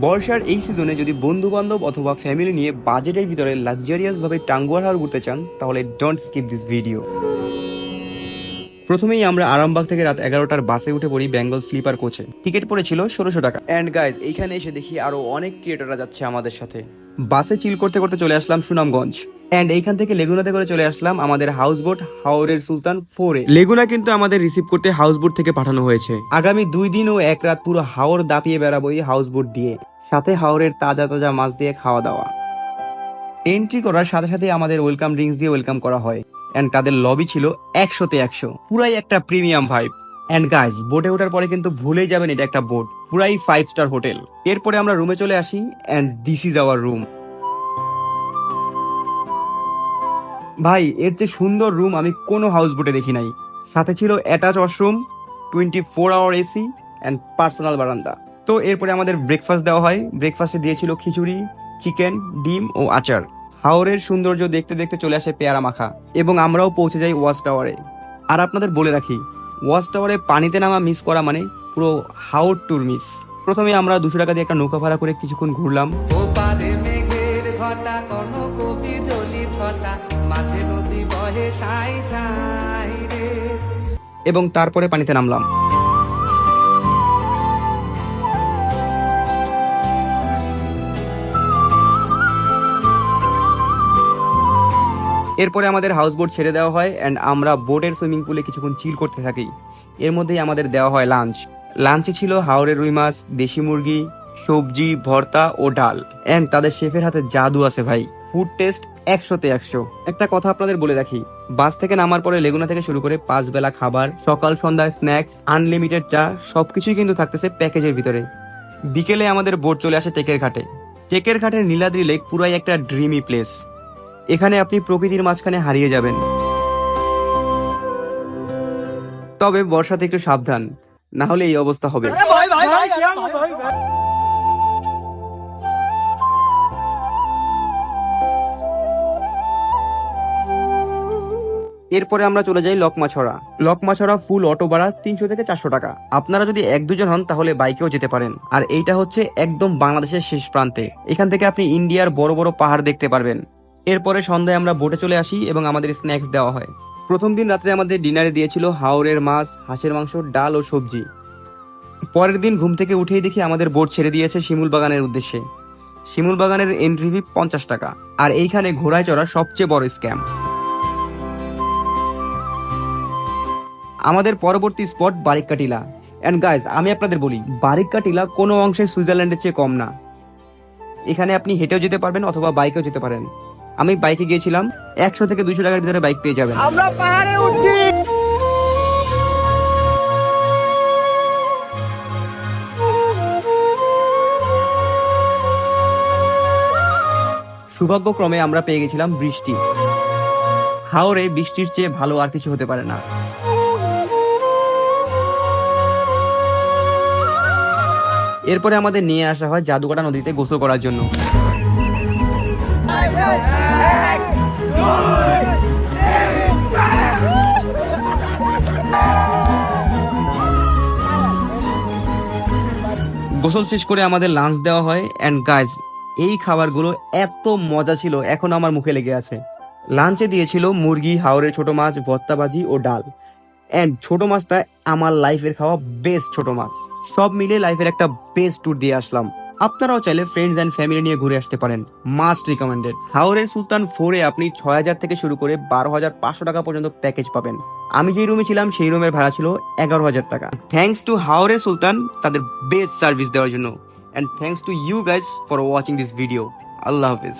বর্ষার এই সিজনে যদি বন্ধু বান্ধব অথবা ফ্যামিলি নিয়ে বাজেটের ভিতরে লাক্সারিয়াস ভাবে টাঙ্গুয়ার হার ঘুরতে চান তাহলে ডোন্ট স্কিপ দিস ভিডিও প্রথমেই আমরা আরামবাগ থেকে রাত এগারোটার বাসে উঠে পড়ি বেঙ্গল স্লিপার কোচে টিকিট পড়েছিল ষোলোশো টাকা। অ্যান্ড গাইজ এখানে এসে দেখি আরও অনেক ক্রিয়েটাররা যাচ্ছে আমাদের সাথে। বাসে চিল করতে করতে চলে আসলাম সুনামগঞ্জ। অ্যান্ড এইখান থেকে লেগুনাতে করে চলে আসলাম আমাদের হাউস বোট হাওরের সুলতান ফোরে লেগুনা কিন্তু আমাদের রিসিভ করতে হাউস বোট থেকে পাঠানো হয়েছে। আগামী দুই দিন ও এক রাত পুরো হাওর দাপিয়ে বেড়াবো এই হাউস বোট দিয়ে। সাথে হাওরের তাজা তাজা মাছ দিয়ে খাওয়া দাওয়া। এন্ট্রি করার সাথে সাথে আমাদের ওয়েলকাম ড্রিঙ্কস দিয়ে ওয়েলকাম করা হয়। এন্ড তাদের লবি ছিল একশোতে একশো। পুরাই একটা প্রিমিয়াম ভাইব অ্যান্ড গাইজ বোটে ওঠার পরে কিন্তু ভুলেই যাবেন এটা একটা বোট পুরাই ফাইভ স্টার হোটেল এরপরে আমরা রুমে চলে আসি। And this is our room ভাই, এর যে সুন্দর রুম আমি কোনো হাউস বোটে দেখি নাই। সাথে ছিল attach washroom twenty four hour AC and personal বারান্দা তো এরপরে আমাদের ব্রেকফাস্ট দেওয়া হয়। ব্রেকফাস্টে দিয়েছিল খিচুড়ি চিকেন ডিম ও আচার। হাওরের সৌন্দর্য দেখতে দেখতে চলে আসে পেয়ারা মাখা এবং আমরাও পৌঁছে যাই ওয়াচ টাওয়ারে আর আপনাদের বলে রাখি ওয়াচ টাওয়ারে পানিতে নামা মিস করা মানে পুরো হাওর ট্যুর মিস প্রথমে আমরা দুশো টাকা দিয়ে একটা নৌকা ভাড়া করে কিছুক্ষণ ঘুরলাম। ঘটা জলি ছটা। এবং তারপরে পানিতে নামলাম। এরপরে আমাদের হাউস বোট ছেড়ে দেওয়া হয় অ্যান্ড আমরা বোটের সুইমিং পুলে কিছুক্ষণ চিল করতে থাকি। এর মধ্যেই আমাদের দেওয়া হয় লাঞ্চ লাঞ্চে ছিল হাওড়ের রুই মাছ, দেশি মুরগি, সবজি, ভর্তা ও ডাল। অ্যান্ড তাদের শেফের হাতে জাদু আছে ভাই। ফুড টেস্ট একশোতে একশো। একটা কথা আপনাদের বলে রাখি, বাস থেকে নামার পরে লেগুনা থেকে শুরু করে পাঁচ বেলা খাবার, সকাল, সন্ধ্যায় স্ন্যাক্স আনলিমিটেড চা, সবকিছুই কিন্তু থাকতেছে প্যাকেজের ভিতরে। বিকেলে আমাদের বোট চলে আসে টেকের ঘাটে। টেকের ঘাটের নীলাদ্রি লেক পুরাই একটা ড্রিমি প্লেস এখানে আপনি প্রকৃতির মাঝখানে হারিয়ে যাবেন। তবে বর্ষাতে একটু সাবধান, না হলে এই অবস্থা হবে। এরপরে আমরা চলে যাই লকমাছড়া। লকমাছড়া ফুল অটো ভাড়া তিনশো থেকে চারশো টাকা। আপনারা যদি এক দুজন হন, তাহলে বাইকেও যেতে পারেন। আর এইটা হচ্ছে একদম বাংলাদেশের শেষ প্রান্তে। এখান থেকে আপনি ইন্ডিয়ার বড় বড় পাহাড় দেখতে পারবেন। এরপরে সন্ধ্যায় আমরা বোটে চলে আসি এবং আমাদের স্ন্যাক্স দেওয়া হয়। প্রথম দিন রাত্রে আমাদের ডিনারে দিয়েছিল হাওরের মাছ, হাঁসের মাংস, ডাল ও সবজি। পরের দিন ঘুম থেকে উঠেই দেখি আমাদের বোট ছেড়ে দিয়েছে শিমুল বাগানের উদ্দেশ্যে। শিমুল বাগানের এন্ট্রি ফি পঞ্চাশ টাকা। আর এইখানে ঘোড়ায় চড়া সবচেয়ে বড় স্ক্যাম আমাদের পরবর্তী spot Barikka Tila and guys আমি আপনাদের বলি বারিক্কা টিলা কোনো অংশে সুইজারল্যান্ডের চেয়ে কম না। এখানে আপনি হেঁটেও যেতে পারবেন অথবা বাইকেও যেতে পারেন। আমি বাইকে গিয়েছিলাম একশো থেকে দুইশো টাকার ভিতরে বাইক পেয়ে যাবেন। আমরা পাহাড়ে উঠছি! সৌভাগ্যক্রমে আমরা পেয়ে গেছিলাম বৃষ্টি। হাওরে বৃষ্টির চেয়ে ভালো আর কিছু হতে পারে না। এরপরে আমাদের নিয়ে আসা হয় জাদুকাটা নদীতে গোসল করার জন্য। গোসল শেষ করে আমাদের লাঞ্চ দেওয়া হয়। অ্যান্ড গাইজ এই খাবারগুলো এত মজা ছিল, এখন আমার মুখে লেগে আছে। লাঞ্চে দিয়েছিল মুরগি, হাওরের ছোট মাছ ভর্তাবাজি ও ডাল। অ্যান্ড ছোট মাছটা আমার লাইফের খাওয়া বেস্ট ছোট মাছ। সব মিলে লাইফের একটা বেস্ট ট্যুর দিয়ে আসলাম। আপনারাও চাইলে ফ্রেন্ডস অ্যান্ড ফ্যামিলি নিয়ে ঘুরে আসতে পারেন। মাস্ট রিকমেন্ডেড হাওরের সুলতান ফোরে আপনি ছয় হাজার থেকে শুরু করে বারো হাজার পাঁচশো টাকা পর্যন্ত প্যাকেজ পাবেন। আমি যে রুমে ছিলাম, সেই রুমের ভাড়া ছিল এগারো হাজার টাকা। থ্যাঙ্কস টু হাওরে সুলতান, তাদের বেস্ট সার্ভিস দেওয়ার জন্য। And thanks to you guys for watching this video Allah Hafiz.